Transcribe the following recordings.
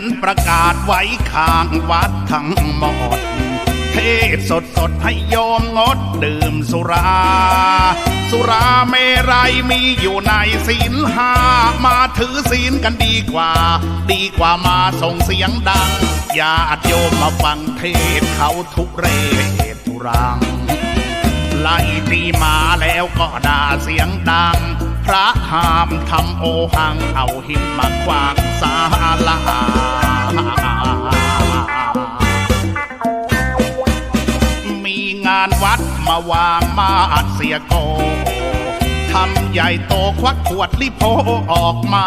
นประกาศไว้ข้างวัดทั้งหมด เทศสดสดๆให้โยมงดดื่มสุรา สุราเมรัยมีอยู่ในศีลห้ามาถือศีลกันดีกว่า ดีกว่ามาส่งเสียงดังญาติโยมมาฟังเทศเขาทุกเรศทุรัง ไล่ตีมาแล้วก็ด่าเสียงดัง พระห้ามทำโอหังเอาหินมาขวางศาลามีงานวัดมาวางมาอัดเสียโกทำใหญ่โตควักขวดลิโพออกมา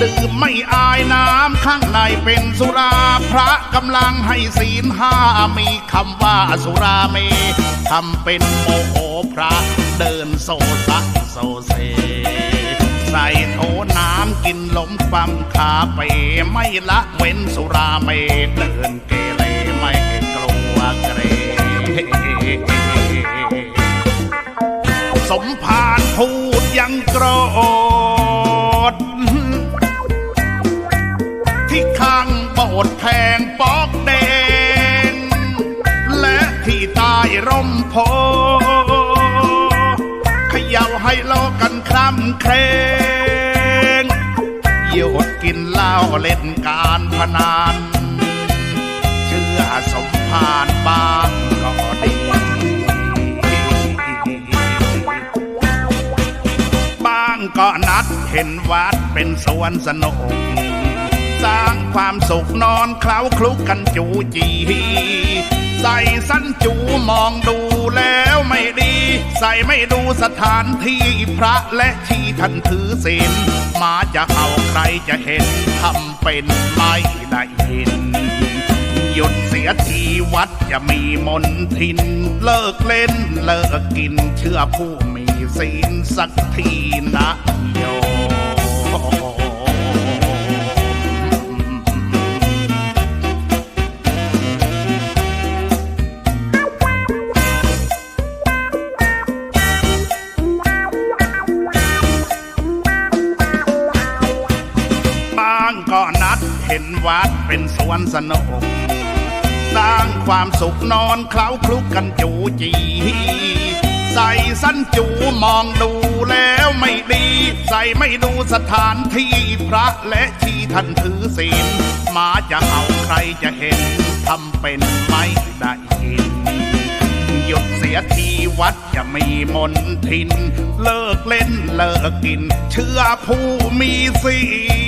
ดื่มไม่อายน้ำข้างในเป็นสุราพระกำลังให้ศีลห้ามีคำว่าสุราเมทำเป็นโมโหพระ เดินโซซักโซเซ ใส่โถน้ำกินลมความขาเปไม่ละเว้นสุราเมเดินเกเรไม่กลัวเกรสมภารพูดยังโกรธที่ข้างโบสถ์แพงปอกแดง และที่ใต้ร่มโพ โลกันคร่ำเครงหยุดกินเหล้าเล่นการพนันเชื่อสมภารบ้างก็ดีบ้างก็นัดเห็นวัดเป็นสวนสนุก สร้างความสุขนอนเคล้าคลุกกันจูจี ใส่สั้นจูมองดู แล้วไม่ดี ใส่ไม่ดูสถานที่พระและที่ท่านถือศีลมาจะเอาใครจะเห็นทำเป็นไม่ได้ยินหยุดเสียทีวัดจะมีมนทิน เลิกเล่นเลิกกินเชื่อผู้มีศีลสักทีนะ เห็นวัดเป็นสวนสนุกสร้างความสุขนอนเคล้าคลุกกันจูจี ใส่สั้นจูมองดูแล้วไม่ดี ใส่ไม่ดูสถานที่พระและที่ท่านถือศีลมาจะเอาใครจะเห็นทำเป็นไม่ได้ยินหยุดเสียทีวัดจะมีมนทิน เลิกเล่นเลิกกิน เชื่อผู้มีศีล